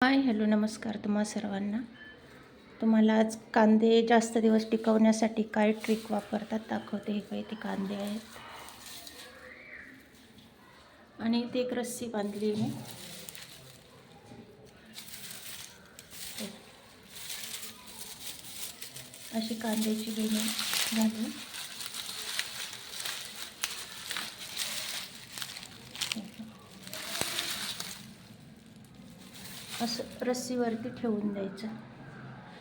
Hi hello नमस्कार तुम्हा सर्वांना. तुम्हाला आज कांदे जास्त दिवस टिकवण्यासाठी काय ट्रिक वापरतात दाखवते. हे काही ते कांदे आहेत. आणि इथे एक रस्सी बांधली मी अशी कांद्याची बेणी घालून असं रस्सीवरती ठेवून द्यायचं.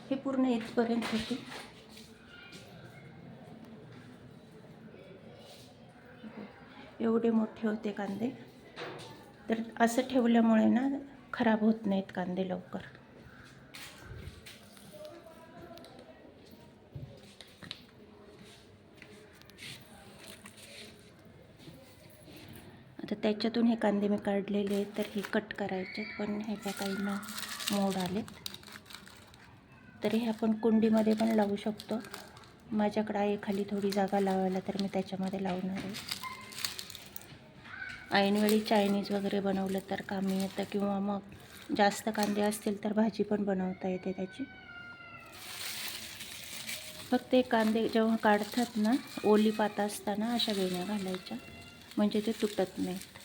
हे पूर्ण इथपर्यंत होती. एवढे मोठे होते कांदे. तर असं ठेवल्यामुळे ना खराब होत नाहीत कांदे लवकर. तर त्याच्यातून हे कांदे मी काढलेले आहेत तर हे कट करायचे पण ह्याच्या काही ना मोड आलेत. तरी हे आपण कुंडीमध्ये पण लावू शकतो. माझ्याकडे आहे खाली थोडी जागा लावायला तर मी त्याच्यामध्ये लावणार आहे. ऐनवेळी चायनीज वगैरे बनवलं तर कामी येतं किंवा मग जास्त कांदे असतील तर भाजी पण बनवता येते त्याची. फक्त ते कांदे जेव्हा काढतात ना ओली पात असताना अशा वेण्या घालायच्या. म्हणजे ते तुटत नाहीत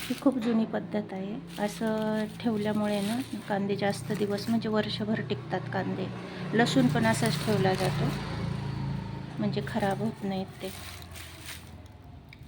ही खूप जुनी पद्धत आहे. असं ठेवल्यामुळे ना कांदे जास्त दिवस म्हणजे वर्षभर टिकतात कांदे. लसूण पण असाच ठेवला जातो. म्हणजे खराब होत नाहीत ते.